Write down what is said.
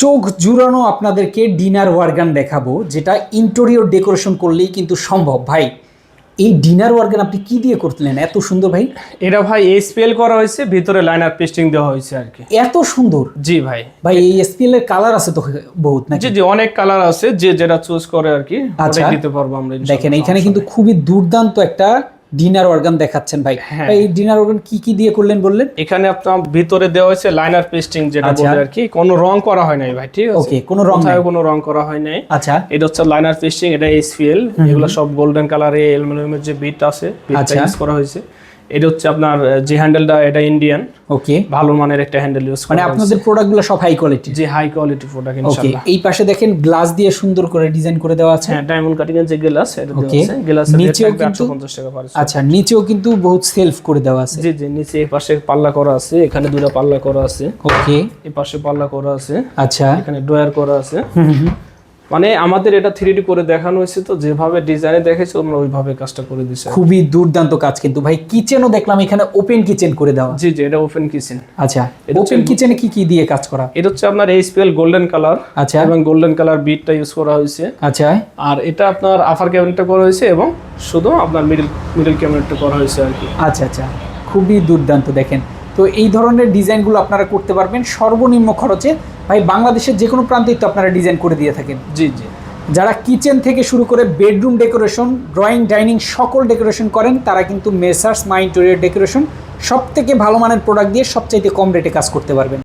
চোখ জুড়ানো আপনাদেরকে dinner wagon দেখাবো যেটা ইন্টেরিয়র ডেকোরেশন করলেই কিন্তু সম্ভব। ভাই এই ডিনার ওয়ার্গান আপনি কি দিয়ে করলেন? এত সুন্দর ভাই। এটা ভাই এসপিএল করা হয়েছে ভিতরে লাইনার পেস্টিং দেওয়া হয়েছে আর কি। এত সুন্দর। জি ভাই। ভাই এই এসপিএল এর কালার আছে তো বহুত নাকি? জি জি অনেক কালার আছে যে যেটা চুজ করে আর কি আচ্ছা। দিতে পারব আমরা দেখেন এখানে কিন্তু খুবই দুর্দান্ত একটা ডিনার অর্গান দেখাচ্ছেন ভাই। হ্যাঁ। এই ডিনার অর্গান কি কি দিয়ে করলেন বললেন? এখানে আপনার ভিতরে দেওয়া হয়েছে লাইনার পেস্টিং যেটা আচ্ছা। বলে আর কি। কোনো রং করা হয় নাই ভাই ঠিক আছে? ওকে কোনো রং নাই। কোনো রং করা হয় নাই। আচ্ছা। এটা হচ্ছে লাইনার পেস্টিং এটা এসপিএল এগুলো সব গোল্ডেন কালারে অ্যালুমিনিয়ামের যে বিট আছে বিটটা আচ্ছা। ইউজ করা হয়েছে। এটা হচ্ছে আপনার যে হ্যান্ডেলটা এটা ইন্ডিয়ান ওকে ভালো মানের একটা হ্যান্ডেল ইউজ মানে আপনাদের প্রোডাক্টগুলো সব হাই কোয়ালিটি যে হাই কোয়ালিটি প্রোডাক্ট ইনশাআল্লাহ। এই পাশে দেখেন গ্লাস দিয়ে সুন্দর করে ডিজাইন করে দেওয়া আছে। হ্যাঁ ডায়মন্ড কাটিং এর যে গ্লাস এটা দেওয়া. আছে। গ্লাসের রেট নিচেও কিন্তু- 850 টাকা পার আচ্ছা নিচেও কিন্তু বহুত সেলফ করে দেওয়া আছে। জি জি নিচে এই পাশে পাল্লা করা আছে এখানে দুটো পাল্লা করা আছে। ওকে এই পাশে পাল্লা করা আছে। আচ্ছা। এখানে ড্রয়ার করা আছে। হুম, হুম। মানে আমাদের এটা থ্রি করে দেখানো হয়েছে তো যেভাবে ডিজাইনে দেখেছি আমরা ওইভাবে কাজটা করে দিছি খুবই দুর্দান্ত কাজ কিন্তু। ভাই কিচেনও দেখলাম এখানে ওপেন কিচেন করে দেওয়া। জি জি এটা ওপেন কিচেন আচ্ছা ওপেন কিচেনে কি কি দিয়ে কাজ করা? এটা হচ্ছে আপনার এইচপিএল গোল্ডেন কালার আচ্ছা। এবং গোল্ডেন কালার বিটটা ইউজ করা হয়েছে। আচ্ছা। আর এটা আপনার আফার ক্যাবিনেটটা করা হয়েছে এবং শুধু আপনার মিডল মিডল ক্যাবিনেটটা করা হয়েছে আর কি। আচ্ছা আচ্ছা। খুবই দুর্দান্ত দেখেন। তো এই ধরনের ডিজাইনগুলো আপনারা করতে পারবেন। সর্বনিম্ন খরচে ভাই বাংলাদেশের যে কোনো প্রান্তেই তো আপনারা ডিজাইন করে দিয়ে থাকেন। জি জি। যারা কিচেন থেকে শুরু করে বেডরুম ডেকোরেশন ড্রয়িং ডাইনিং সকল ডেকোরেশন করেন তারা কিন্তু মেসার্স মাই ইন্টেরিয়র ডেকোরেশন সব থেকে ভালো মানের প্রোডাক্ট দিয়ে সবচাইতে কম রেটে কাজ করতে পারবেন।